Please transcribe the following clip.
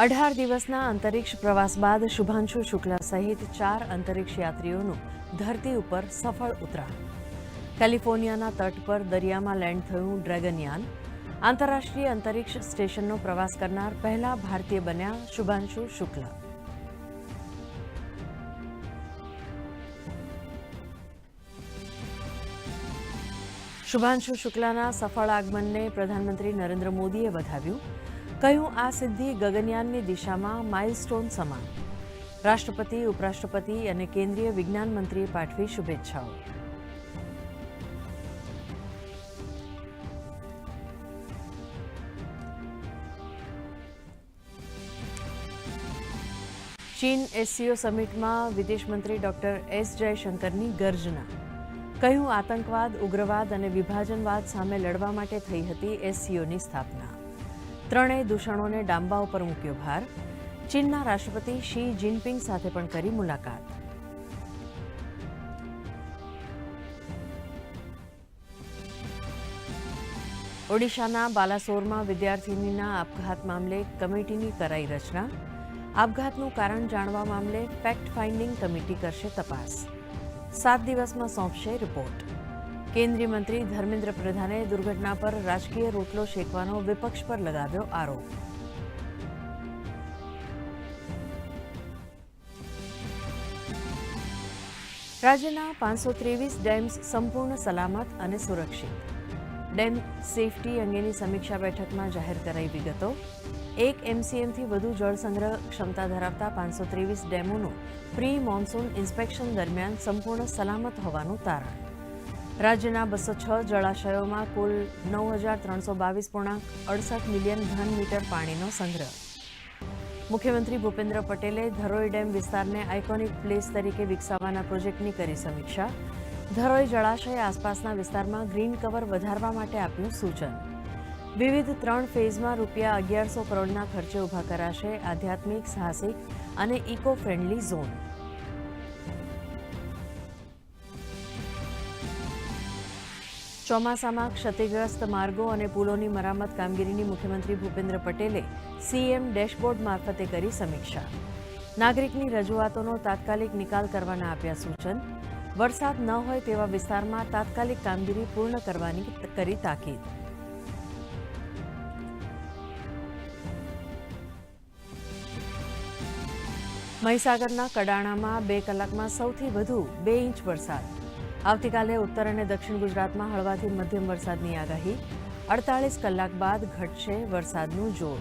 અઢાર દિવસના અંતરિક્ષ પ્રવાસ બાદ શુભાંશુ શુક્લા સહિત ચાર અંતરિક્ષ યાત્રીઓનું ધરતી ઉપર સફળ ઉતરાણ. કેલિફોર્નિયાના તટ પર દરિયામાં લેન્ડ થયું ડ્રેગનયાન. આંતરરાષ્ટ્રીય અંતરિક્ષ સ્ટેશનનો પ્રવાસ કરનાર પહેલા ભારતીય બન્યા શુભાંશુ શુક્લા. શુભાંશુ શુક્લાના સફળ આગમનને પ્રધાનમંત્રી નરેન્દ્ર મોદીએ વધાવ્યું. કહ્યું, આ સિદ્ધિ ગગનયાનની દિશામાં માઇલસ્ટોન સમાન. રાષ્ટ્રપતિ, ઉપરાષ્ટ્રપતિ અને કેન્દ્રીય વિજ્ઞાન મંત્રીએ પાઠવી શુભેચ્છાઓ. ચીન એસસીઓ સમિટમાં વિદેશ મંત્રી ડોક્ટર એસ જયશંકરની ગર્જના. કહ્યું, આતંકવાદ, ઉગ્રવાદ અને વિભાજનવાદ સામે લડવા માટે થઈ હતી એસસીઓની સ્થાપના. ત્રણેય દૂષણોને ડાંબા ઉપર મૂક્યો ભાર. ચીનના રાષ્ટ્રપતિ શી જિનપિંગ સાથે પણ કરી મુલાકાત. ઓડિશાના બાલાસોરમાં વિદ્યાર્થિનીના આપઘાત મામલે કમિટીની કરાઈ રચના. આપઘાતનું કારણ જાણવા મામલે ફેક્ટ ફાઇન્ડિંગ કમિટી કરશે તપાસ. સાત દિવસમાં સોંપશે રિપોર્ટ. કેન્દ્રીય મંત્રી ધર્મેન્દ્ર પ્રધાને દુર્ઘટના પર રાજકીય રોટલો શેકવાનો વિપક્ષ પર લગાવ્યો આરોપ. રાજ્યના પાંચસો ત્રેવીસ ડેમ્સ સંપૂર્ણ સલામત અને સુરક્ષિત. ડેમ સેફટી અંગેની સમીક્ષા બેઠકમાં જાહેર કરાઈ વિગતો. એક એમસીએમથી વધુ જળ સંગ્રહ ક્ષમતા ધરાવતા પાંચસો ત્રેવીસ ડેમોનું પ્રી મોન્સૂન ઇન્સ્પેક્શન દરમિયાન સંપૂર્ણ સલામત હોવાનું તારણ. રાજ્યના બસો છ જળાશયોમાં કુલ નવ હજાર ત્રણસો બાવીસ પૂર્ણાંક અડસઠ મિલિયન ઘન મીટર પાણીનો સંગ્રહ. મુખ્યમંત્રી ભૂપેન્દ્ર પટેલે ધરોઈ ડેમ વિસ્તારને આઇકોનિક પ્લેસ તરીકે વિકસાવવાના પ્રોજેક્ટની કરી સમીક્ષા. ધરોઈ જળાશય આસપાસના વિસ્તારમાં ગ્રીન કવર વધારવા માટે આપ્યું સૂચન. વિવિધ ત્રણ ફેઝમાં રૂપિયા અગિયારસો કરોડના ખર્ચે ઊભા કરાશે આધ્યાત્મિક, સાહસિક અને ઇકો ફ્રેન્ડલી ઝોન. ચોમાસામાં ક્ષતિગ્રસ્ત માર્ગો અને પુલોની મરામત કામગીરીની મુખ્યમંત્રી ભૂપેન્દ્ર પટેલે સીએમ ડેશબોર્ડ મારફતે કરી સમીક્ષા. નાગરિકની રજૂઆતોનો તાત્કાલિક નિકાલ કરવાના આપ્યા સૂચન. વરસાદ ન હોય તેવા વિસ્તારમાં તાત્કાલિક કામગીરી પૂર્ણ કરવાની કરી તાકીદ. મહીસાગરના કડાણામાં બે કલાકમાં સૌથી વધુ બે ઇંચ વરસાદ. આવતીકાલે ઉત્તર અને દક્ષિણ ગુજરાતમાં હળવાથી મધ્યમ વરસાદની આગાહી. અડતાલીસ કલાક બાદ ઘટશે વરસાદનું જોર.